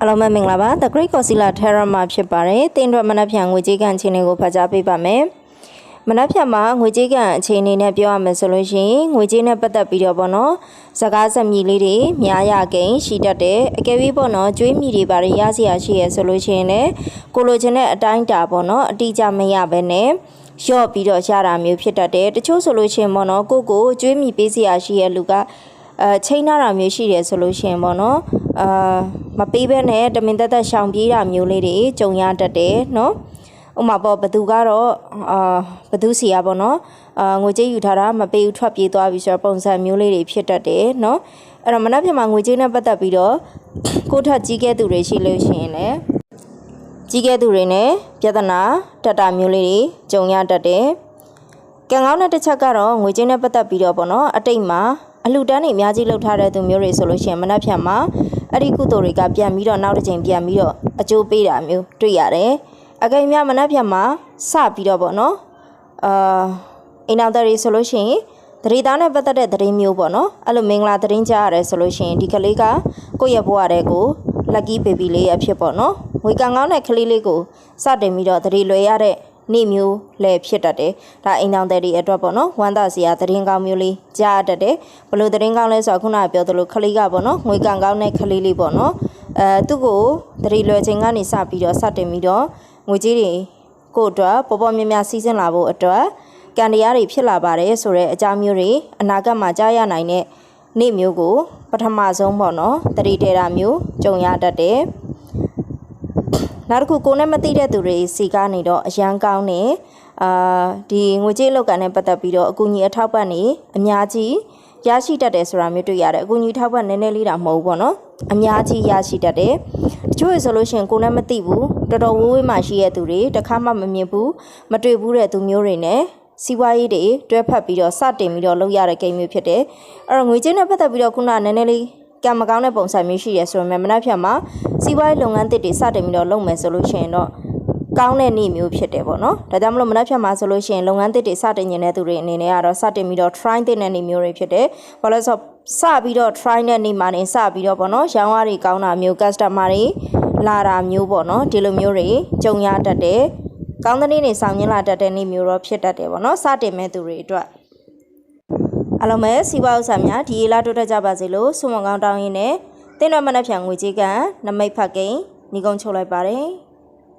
အလုံးမင်္ဂလာပါ The Great Concealer Terra မှာဖြစ်ပါတယ်တင်းအတွက်မနက်ဖြန်ငွေကြေးကန်အခြေအနေကိုဖတ်ကြားပေးပါမယ်မနက်ဖြန်မှာငွေကြေးကန်အခြေအနေနဲ့ပြောရမယ်ဆိုလို့ရှိရင်ငွေကြေးနဲ့ပတ်သက်ပြီးတော့ပေါ့နော်စကားဆက်မြည်လေးတွေများရကိန်းရှိတတ်တယ်အကယ်၍ပေါ့နော်ကျွေးမြည်တွေပါရရစီရရှိရဆိုလို့ရှိရင်လည်းကိုလိုချင်တဲ့အတိုင်းတာပေါ့နော်အတိအကျမရဘဲနဲ့ရော့ပြီးတော့ရတာမျိုးဖြစ်တတ်တယ်တချို့ဆိုလို့ရှိရင်ပေါ့နော်ကိုကိုကျွေးမြည်ပေးစီရရှိရလူကအဲချိန်နာတာမျိုးရှိတယ်ဆိုလို့ရှိရင်ပေါ့နော် အာမပေးဘဲနဲ့တမင်သက်သက်ရှောင်ပြေးတာမျိုးလေးတွေကြုံရတတ်တယ်နော်ဥပမာပေါ့ဘသူကတော့အာဘသူစီရပေါ့နော်အာငွေကြေးယူထားတာမပေးဘူးထွက်ပြေးသွားပြီဆိုတော့ပုံစံမျိုးလေးတွေဖြစ်တတ်တယ်နော်အဲ့တော့မနက်ဖြန်မှာငွေကြေးနဲ့ပတ်သက်ပြီးတော့ကိုယ့်ထက်ကြီးခဲ့သူတွေရှိလို့ရှိရင်လည်းကြီးခဲ့သူတွေနဲ့ပြဿနာတက်တာမျိုးလေးတွေကြုံရတတ်တယ်ကံကောင်းတဲ့တစ်ချက်ကတော့ငွေကြေးနဲ့ပတ်သက်ပြီးတော့ပေါ့နော်အတိတ်မှာ အလှူဒန်းတွေအများကြီးလုပ်ထားတဲ့သူမျိုးတွေဆိုလို့ရှိရင်မနှက်ဖြန်မှာအဲ့ဒီကုသိုလ်တွေကပြန်ပြီးတော့နောက်တစ်ချိန်ပြန်ပြီးတော့အကျိုးပေးတာမျိုးတွေ့ရတယ်အကယ်၍မနှက်ဖြန်မှာစပြီးတော့ပေါ့နော်အာအိမ်တော်တွေဆိုလို့ရှိရင်တရေသားနဲ့ပတ်သက်တဲ့သတင်းမျိုးပေါ့နော်အဲ့လိုမင်္ဂလာသတင်းကြားရတယ်ဆိုလို့ရှိရင်ဒီကလေးကကိုယ့်ရဲ့ဘဝတဲ့ကို lucky baby လေးအဖြစ်ပေါ့နော်ငွေကံကောင်းတဲ့ကလေးလေးကိုစတင်ပြီးတော့တရေလွယ်ရတဲ့ နေ့မျိုးလည်းဖြစ်တတ်တယ်ဒါအိမ်တောင်တဲ့တွေအတွက်ပေါ့နော်ဝမ်းသာစရာသတင်းကောင်းမျိုးလေးကြားတတ်တယ်ဘလို့သတင်းကောင်းလဲဆိုတော့ခုနကပြောသလိုကလေးကပေါ့နော်ငွေကံကောင်းတဲ့ကလေးလေးပေါ့နော်အဲသူ့ကိုတရေလွယ်ချိန်ကနေစပြီးတော့စတင်ပြီးတော့ငွေကြီးတွေကိုအတွက်ပေါ်ပေါ်မြများစီးစင်းလာဖို့အတွက်ကံတရားတွေဖြစ်လာပါတယ်ဆိုတဲ့အကြောင်းမျိုးတွေအနာဂတ်မှာကြားရနိုင်တဲ့နေ့မျိုးကိုပထမဆုံးပေါ့နော်တတိတေတာမျိုးကြုံရတတ်တယ် နောက်တစ်ခုကိုနဲ့မသိတဲ့သူတွေစီကနေတော့အရန်ကောင်းနေအာဒီငွေကြေးလောက်ကန်နဲ့ပတ်သက်ပြီးတော့အကူအညီအထောက်ပံ့နေအများကြီးရရှိတတ်တယ်ဆိုတာမျိုးတွေ့ရတယ်အကူအညီထောက်ပံ့နည်းနည်းလေးတာမဟုတ်ဘူးပေါ့နော်အများကြီးရရှိတတ်တယ်တချို့ရဆိုလို့ရှိရင်ကိုနဲ့မသိဘူးတော်တော်ဝေးဝေးမှရှိတဲ့သူတွေတခါမှမမြင်ဘူးမတွေ့ဘူးတဲ့သူမျိုးတွေနဲ့စီးပွားရေးတွေတွဲဖက်ပြီးတော့စတင်ပြီးတော့လုပ်ရတဲ့ကိန်းမျိုးဖြစ်တယ်အဲ့တော့ငွေကြေးနဲ့ပတ်သက်ပြီးတော့ခုနကနည်းနည်းလေး ကံမကောင်းတဲ့ပုံစံမျိုးရှိရဲဆိုရင်မနက်ဖြန်မှာစီးပွားရေးလုပ်ငန်းတစ်တွေစတင်ပြီးတော့လုပ်မယ်ဆိုလို့ရှိရင်တော့ကောင်းတဲ့နေ့မျိုးဖြစ်တယ်ပေါ့နော်ဒါကြောင့်မလို့မနက်ဖြန်မှာဆိုလို့ရှိရင်လုပ်ငန်းတစ်တွေစတင်နေတဲ့သူတွေအနေနဲ့ကတော့စတင်ပြီးတော့ try တဲ့နေ့မျိုးတွေဖြစ်တယ်ဘာလို့လဲဆိုတော့စပြီးတော့ try တဲ့နေ့မှာနေစပြီးတော့ပေါ့နော်ရောင်းရတွေကောင်းတာမျိုး customer တွေလာတာမျိုးပေါ့နော်ဒီလိုမျိုးတွေကြုံရတတ်တယ်ကောင်းတဲ့နေ့နေဆောင်ရင်းလာတတ်တဲ့နေ့မျိုးတော့ဖြစ်တတ်တယ်ပေါ့နော်စတင်မဲ့သူတွေအတွက် အလုံးမဲ့စီးပွားဥစ္စာများဒီရေလာတိုးတက်ကြပါစေလို့ဆုမွန်ကောင်းတောင်းရင်းနဲ့တင်းတော်မနှက်ဖြန်ငွေကြေးကနမိတ်ဖတ်ကိန်းညီကုန်းချုပ်လိုက်ပါတယ်